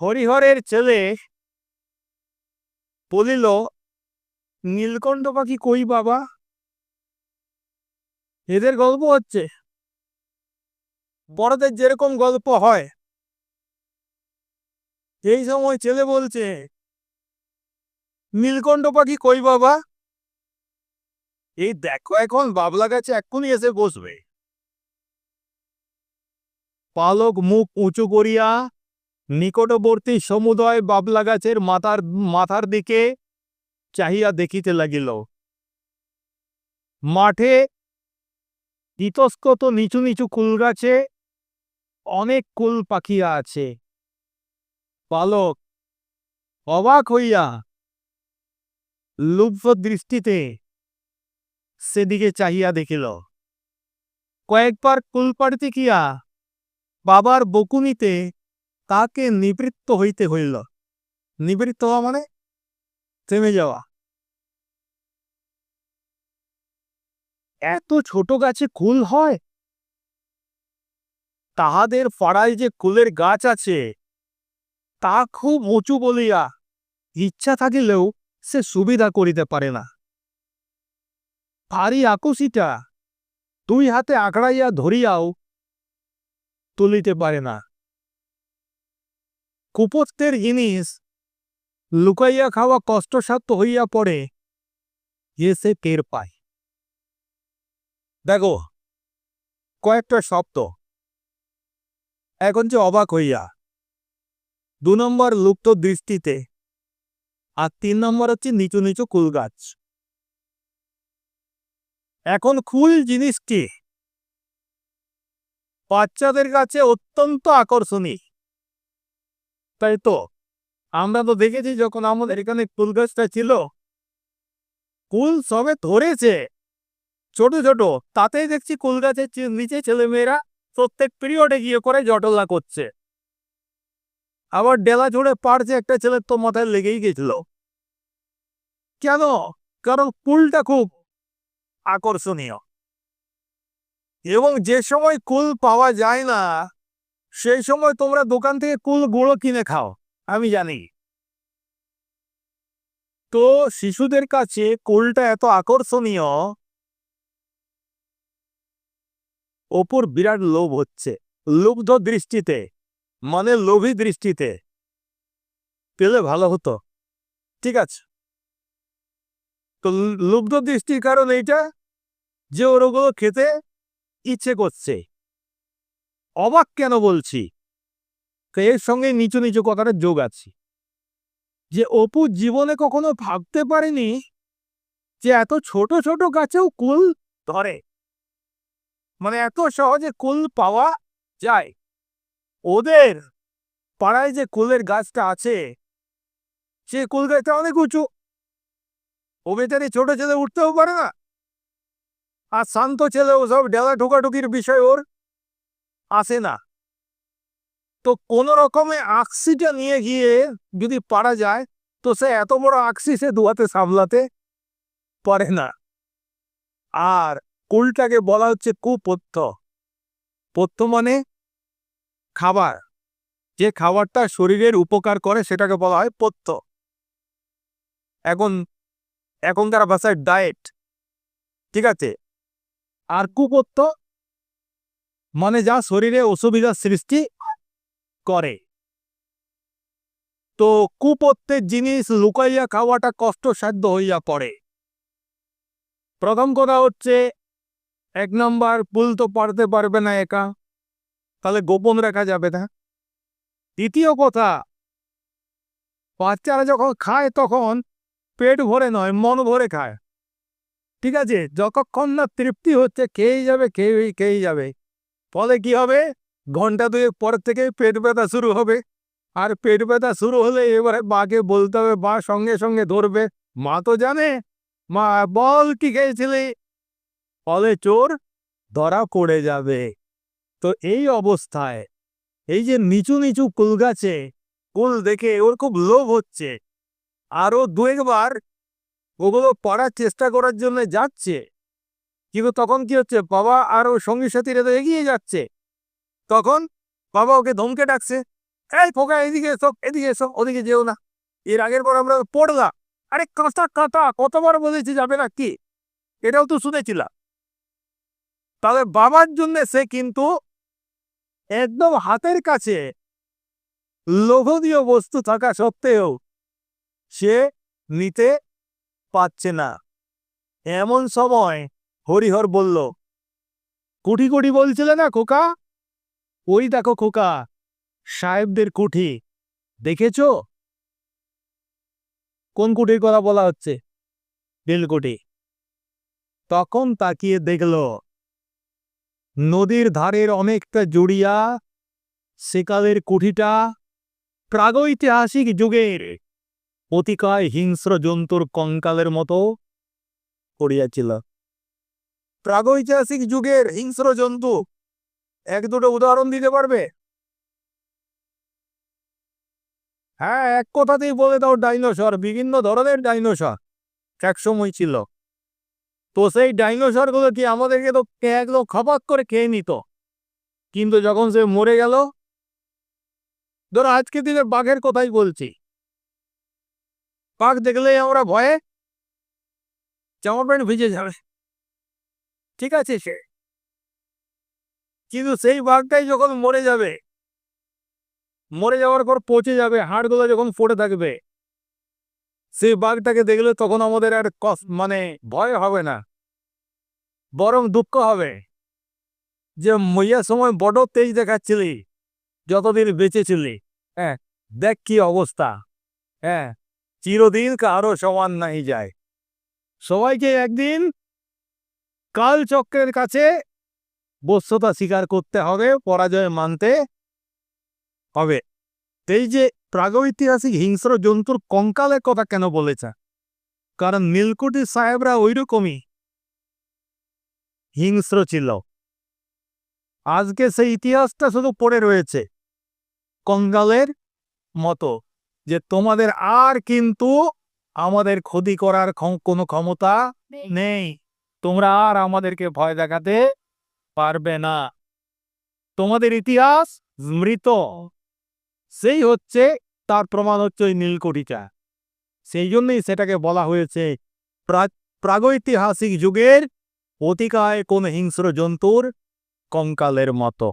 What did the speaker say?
হরিহরের ছেলে বলিল, নীলকণ্ঠ পাখি কই বাবা? এদের গল্প হচ্ছে। বড়দের যেরকম গল্প হয়। এই সময় ছেলে বলছে, নীলকণ্ঠ পাখি কই বাবা? এই দেখো এখন বাবলা গাছে এক্ষুনি এসে বসবে। পালক মুখ উঁচু করিয়া নিকটবর্তী সমুদয় বাবলা গাছের মাথার মাথার দিকে চাহিয়া দেখিতে লাগিল। মাঠে ইতস্কত নিচু নিচু কুল গাছে অনেক কুল পাখিয়া আছে। পালক, অবাক হইয়া লুব্ধ দৃষ্টিতে সেদিকে চাহিয়া দেখিল। কয়েকবার কুল পাড়িতে গিয়া বাবার বকুনিতে তাকে নিবৃত্ত হইতে হইল। নিবৃত্ত হওয়া মানে থেমে যাওয়া। এত ছোট গাছে কুল হয়? তাহাদের পাড়ায় যে কুলের গাছ আছে, তা খুব উঁচু বলিয়া ইচ্ছা থাকিলেও সে সুবিধা করিতে পারে না। ভারী আকুশিটা দুই হাতে আঁকড়াইয়া ধরিয়াও তুলিতে পারে না। কুপত্বের জিনিস। লুকাইয়া খাওয়া কষ্টসাধ্য হইয়া পড়ে। এ সে টের পায়। দেখো, কয়েকটা শব্দ। এখন যে অবাক হইয়া। দু নম্বর লুপ্ত দৃষ্টিতে আর তিন নম্বর হচ্ছে নিচু নিচু কুল গাছ। এখন কুল জিনিসটি বাচ্চাদের কাছে অত্যন্ত আকর্ষণীয়। তাই তো? আমরা তো দেখেছি যখন আমাদের এখানে কুল গাছটা ছিল কুল সবে ধরেছে। ছোট ছোট, তাতেই দেখছি কুল গাছের নিচে ছেলেমেয়েরা প্রত্যেক পিরিয়ডে গিয়ে করে জটলা করছে। আবার ডেলা ঝুড়ে পারছে একটা ছেলের তো মাথায় লেগেই গেছিল। কেন? কারণ কুলটা খুব আকর্ষণীয়। এবং যে সময় কুল পাওয়া যায় না সেই সময় তোমরা দোকান থেকে কুল গুঁড়ো কিনে খাও, আমি জানি। তো শিশুদের কাছে কুলটা এত আকর্ষণীয়। ওপর বিরাট লোভ হচ্ছে, লুব্ধ দৃষ্টিতে মানে লোভী দৃষ্টিতে। পেলে ভালো হতো, ঠিক আছে। তো লুব্ধ দৃষ্টির কারণ এইটা যে ওর ওগুলো খেতে ইচ্ছে করছে। অবাক কেন বলছি? তো এর সঙ্গে নিচু নিচু কথাটা যোগ আছে। যে অপু জীবনে কখনো ভাবতে পারেনি যে এত ছোট ছোট গাছেও কুল ধরে। মানে এত সহজে কুল পাওয়া যায়। ওদের পাড়ায় যে কুলের গাছটা আছে, সে কুল গাছটা অনেক উঁচু। ও বেচারি ছোট ছেলে উঠতেও পারে না। আর শান্ত ছেলে ও সব ডেলা ঢোকাঢুকির বিষয় ওর। আসে না। তো কোন রকমে আকসিটা নিয়ে গিয়ে যদি পারা যায়, তো সে এত বড় আকসি সে দুহাতে সামলাতে পারে না। আর কুলটাকে বলা হচ্ছে কুপথ্য। পথ্য মানে খাবার। যে খাবারটা শরীরের উপকার করে সেটাকে বলা হয় পথ্য। এখন, এখনকার ভাষায় ডায়েট। ঠিক আছে? আর কুপথ্য মানে যা শরীরে অসুবিধার সৃষ্টি করে। তো কুপত্যের জিনিস লুকাইয়া খাওয়াটা কষ্টসাধ্য হইয়া পড়ে। প্রথম কথা হচ্ছে, এক নম্বর পুল তো পারতে পারবে না একা, তাহলে গোপন রাখা যাবে না। দ্বিতীয় কথা, বাচ্চারা যখন খায় তখন পেট ভরে নয়, মন ভরে খায়। ঠিক আছে, যতক্ষণ না তৃপ্তি হচ্ছে, খেয়েই যাবে, খেয়েই খেয়েই যাবে। ফলে কি হবে? ঘণ্টা দুয়েক পর থেকে পেট ব্যথা শুরু হবে। আর পেট ব্যথা শুরু হলে এবারে মাকে বলতে হবে, মা সঙ্গে সঙ্গে ধরবে। মা তো জানে। মা, বল, কি খেয়েছিলি? ফলে চোর ধরা পড়ে যাবে। তো এই অবস্থায় এই যে নিচু নিচু কুল গাছে কুল দেখে ওর খুব লোভ হচ্ছে। আরও দু একবার ওগুলো পড়ার চেষ্টা করার জন্য যাচ্ছে। কিন্তু তখন কি হচ্ছে? বাবা আর ও সঙ্গী সাথীরা তো এগিয়ে যাচ্ছে। তখন বাবা ওকে ধমকে ডাকছে, এই খোকা, এদিকে এসো এদিকে এসো, ওদিকে যেও না। এর আগের বার আমরা পড়লাম আরে কাঁচা কাঁটা কতবার বলেছি যাবে না কি? এটাও তো শুনেছিলাম। তাহলে বাবার জন্য সে কিন্তু একদম হাতের কাছে লোভনীয় বস্তু থাকা সত্ত্বেও সে নিতে পাচ্ছে না। এমন সময় হরিহর বলল, কুঠি কুঠি বলছিলে না, খোকা? ওই দেখো খোকা, সাহেবদের কুঠি, দেখেছ? কোন কুঠির কথা বলা হচ্ছে? নীলকুঠি তখন তাকিয়ে দেখল, নদীর ধারের অনেকটা জুড়িয়া সেকালের কুঠিটা প্রাগৈতিহাসিক যুগের অতিকায় হিংস্র জন্তুর কঙ্কালের মতো পড়িয়াছিল। প্রাগৈতিহাসিক যুগের হিংস্র জন্তু। এক দুটো উদাহরণ দিতে পারবে? হ্যাঁ এক কথাতেই বলে দাও ডাইনোসর, বিভিন্ন ধরনের ডাইনোসর। একসময় ছিল। তো সেই ডাইনোসরগুলো কি আমাদেরকে তো একদম খপাক করে খেয়ে নিত? কিন্তু যখন সে মরে গেল, ধরো আজকে দিনের বাঘের কথাই বলছি। বাঘ দেখলেই আমরা ভয়ে, জামা প্যান্ট ভিজে যাবে। ঠিক আছে সে। কিন্তু সেই বাঘটাই যখন মরে যাবে, মরে যাওয়ার পর পচে যাবে, হাড়গুলো যখন পড়ে থাকবে, সেই বাঘটাকে দেখলে তখন আমাদের আর মানে ভয় হবে না, বরং দুঃখ হবে যে মইয়ার সময় বড় তেজ দেখাচ্ছিলি, যতদিন বেঁচেছিলি। হ্যাঁ দেখ কি অবস্থা। হ্যাঁ চিরদিন কারও সমান নাই যায়। সবাইকে একদিন কাল চক্রের কাছে বস্যতা স্বীকার করতে হবে পরাজয় মানতে হবে। এই যে প্রাগৈতিহাসিক হিংস্র জন্তুর কঙ্কালের কথা কেন বলেছে? কারণ নীলকুঠি সাহেবরা ওই রকমই হিংস্র ছিল। আজকে সেই ইতিহাসটা শুধু পড়ে রয়েছে কঙ্গালের মতো যে তোমাদের আর কিন্তু আমাদের ক্ষতি করার কোনো ক্ষমতা নেই। তোমরা আর আমাদেরকে ভয় দেখাতে পারবে না। তোমাদের ইতিহাস মৃত সেই হচ্ছে, তার প্রমাণ হচ্ছে ওই নীলকুঠিটা সেই জন্যই সেটাকে বলা হয়েছে, প্রা- প্রাগৈতিহাসিক যুগের অতিকায় কোন হিংস্র জন্তুর কঙ্কালের মতো।